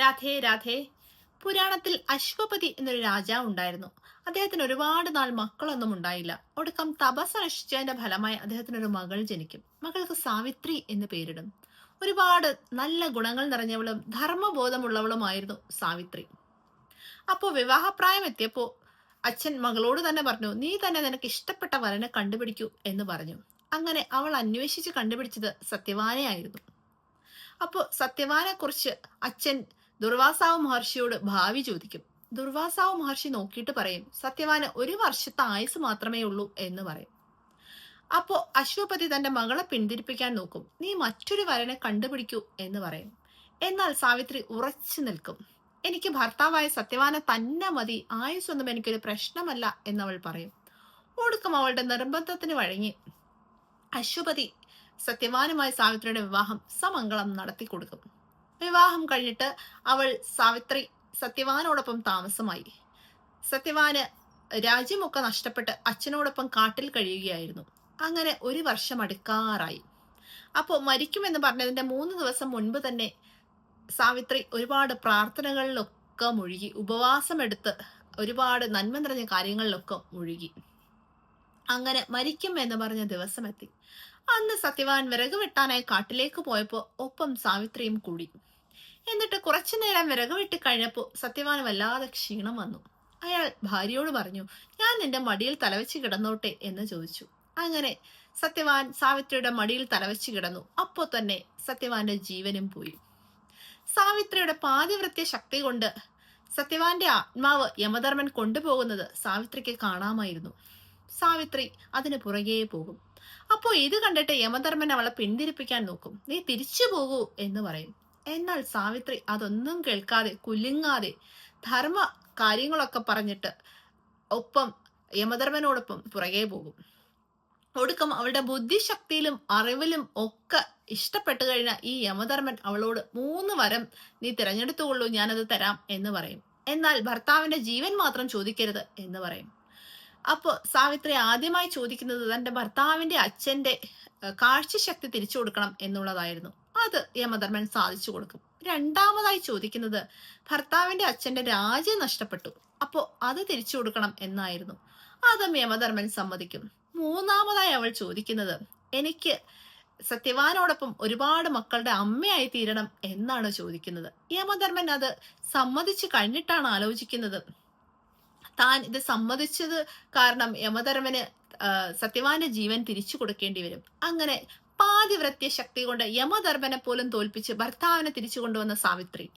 രാധേ രാധേ. പുരാണത്തിൽ അശ്വപതി എന്നൊരു രാജാവ് ഉണ്ടായിരുന്നു. അദ്ദേഹത്തിന് ഒരുപാട് നാൾ മക്കളൊന്നും ഉണ്ടായില്ല. ഒടുക്കം തപസ് അനുഷ്ഠിച്ചതിന്റെ ഫലമായി അദ്ദേഹത്തിന് ഒരു മകൾ ജനിക്കും. മകൾക്ക് സാവിത്രി എന്ന് പേരിടും. ഒരുപാട് നല്ല ഗുണങ്ങൾ നിറഞ്ഞവളും ധർമ്മബോധമുള്ളവളുമായിരുന്നു സാവിത്രി. അപ്പോ വിവാഹപ്രായം എത്തിയപ്പോ അച്ഛൻ മകളോട് തന്നെ പറഞ്ഞു നീ തന്നെ നിനക്ക് ഇഷ്ടപ്പെട്ട വരനെ കണ്ടുപിടിക്കൂ എന്ന് പറഞ്ഞു. അങ്ങനെ അവൾ അന്വേഷിച്ച് കണ്ടുപിടിച്ചത് സത്യവാനയായിരുന്നു. അപ്പോൾ സത്യവാനെ കുറിച്ച് അച്ഛൻ ദുർവാസാവ് മഹർഷിയോട് ഭാവി ചോദിക്കും. ദുർവാസാവ് മഹർഷി നോക്കിയിട്ട് പറയും സത്യവാന് ഒരു വർഷത്തെ ആയുസ് മാത്രമേ ഉള്ളൂ എന്ന് പറയും. അപ്പോ അശ്വപതി തന്റെ മകളെ പിന്തിരിപ്പിക്കാൻ നോക്കും. നീ മറ്റൊരു വരനെ കണ്ടുപിടിക്കൂ എന്ന് പറയും. എന്നാൽ സാവിത്രി ഉറച്ചു നിൽക്കും. എനിക്ക് ഭർത്താവായ സത്യവാന തന്നെ മതി. ആയുസ്സൊന്നും എനിക്കൊരു പ്രശ്നമല്ല എന്നവൾ പറയും. ഒടുക്കം അവളുടെ നിർബന്ധത്തിന് വഴങ്ങി അശ്വപതി സത്യവാനുമായി സാവിത്രിയുടെ വിവാഹം സമംഗളം നടത്തി കൊടുക്കും വിവാഹം കഴിഞ്ഞിട്ട് അവൾ സാവിത്രി സത്യവാനോടൊപ്പം താമസമായി. സത്യവാന് രാജ്യമൊക്കെ നഷ്ടപ്പെട്ട് അച്ഛനോടൊപ്പം കാട്ടിൽ കഴിയുകയായിരുന്നു. അങ്ങനെ ഒരു വർഷം അടുക്കാറായി. അപ്പോൾ മരിക്കുമെന്ന് പറഞ്ഞതിന്റെ മൂന്ന് ദിവസം മുൻപ് തന്നെ സാവിത്രി ഒരുപാട് പ്രാർത്ഥനകളിലൊക്കെ മുഴുകി ഉപവാസമെടുത്ത് ഒരുപാട് നന്മ നിറഞ്ഞ കാര്യങ്ങളിലൊക്കെ മുഴുകി. അങ്ങനെ മരിക്കും എന്ന് പറഞ്ഞ ദിവസമെത്തി. അന്ന് സത്യവാൻ വിറക് വെട്ടാനായി കാട്ടിലേക്ക് പോയപ്പോൾ ഒപ്പം സാവിത്രിയും കൂടി. എന്നിട്ട് കുറച്ചു നേരം വിറക് വെട്ടി കഴിഞ്ഞപ്പോൾ സത്യവാൻ വല്ലാതെ ക്ഷീണം വന്നു. അയാൾ ഭാര്യയോട് പറഞ്ഞു ഞാൻ നിന്റെ മടിയിൽ തലവെച്ച് കിടന്നോട്ടെ? എന്ന് ചോദിച്ചു. അങ്ങനെ സത്യവാൻ സാവിത്രിയുടെ മടിയിൽ തലവെച്ച് കിടന്നു. അപ്പോൾ തന്നെ സത്യവാന്റെ ജീവനും പോയി. സാവിത്രിയുടെ പാതിവൃത്യ ശക്തി കൊണ്ട് സത്യവാന്റെ ആത്മാവ് യമധർമ്മൻ കൊണ്ടുപോകുന്നത് സാവിത്രിക്ക് കാണാമായിരുന്നു. സാവിത്രി അതിന് പുറകെ പോകും. അപ്പോൾ ഇത് കണ്ടിട്ട് യമധർമ്മൻ അവളെ പിന്തിരിപ്പിക്കാൻ നോക്കും. നീ തിരിച്ചു പോകൂ എന്ന് പറയും. എന്നാൽ സാവിത്രി അതൊന്നും കേൾക്കാതെ കുലുങ്ങാതെ ധർമ്മ കാര്യങ്ങളൊക്കെ പറഞ്ഞിട്ട് ഒപ്പം യമധർമ്മനോടൊപ്പം പുറകെ പോകും. ഒടുക്കം അവളുടെ ബുദ്ധിശക്തിയിലും അറിവിലും ഒക്കെ ഇഷ്ടപ്പെട്ടു കഴിഞ്ഞാൽ ഈ യമധർമ്മൻ അവളോട് മൂന്ന് വരം നീ തിരഞ്ഞെടുത്തുകൊള്ളൂ ഞാനത് തരാം എന്ന് പറയും. എന്നാൽ ഭർത്താവിന്റെ ജീവൻ മാത്രം ചോദിക്കരുത് എന്ന് പറയും. അപ്പോൾ സാവിത്രി ആദ്യമായി ചോദിക്കുന്നത് തന്റെ ഭർത്താവിന്റെ അച്ഛന്റെ കാഴ്ചശക്തി തിരിച്ചു കൊടുക്കണം എന്നുള്ളതായിരുന്നു. അത് യമധർമ്മൻ സാധിച്ചു കൊടുക്കും. രണ്ടാമതായി ചോദിക്കുന്നത് ഭർത്താവിന്റെ അച്ഛന്റെ രാജ്യം നഷ്ടപ്പെട്ടു. അപ്പോൾ അത് തിരിച്ചു കൊടുക്കണം എന്നായിരുന്നു. അതും യമധർമ്മൻ സമ്മതിക്കും. മൂന്നാമതായി അവൾ ചോദിക്കുന്നത് എനിക്ക് സത്യവാനോടൊപ്പം ഒരുപാട് മക്കളുടെ അമ്മയായി തീരണം എന്നാണ് ചോദിക്കുന്നത്. യമധർമ്മൻ അത് സമ്മതിച്ചു കഴിഞ്ഞിട്ടാണ് ആലോചിക്കുന്നത്. താൻ ഇത് സമ്മതിച്ചത് കാരണം യമധർമ്മന് സത്യവാന്റെ ജീവൻ തിരിച്ചു കൊടുക്കേണ്ടി വരും. അങ്ങനെ പാതിവ്രത്യ ശക്തി കൊണ്ട് യമധർമ്മനെ പോലും തോൽപ്പിച്ച് ഭർത്താവിനെ തിരിച്ചു കൊണ്ടുവന്ന സാവിത്രി.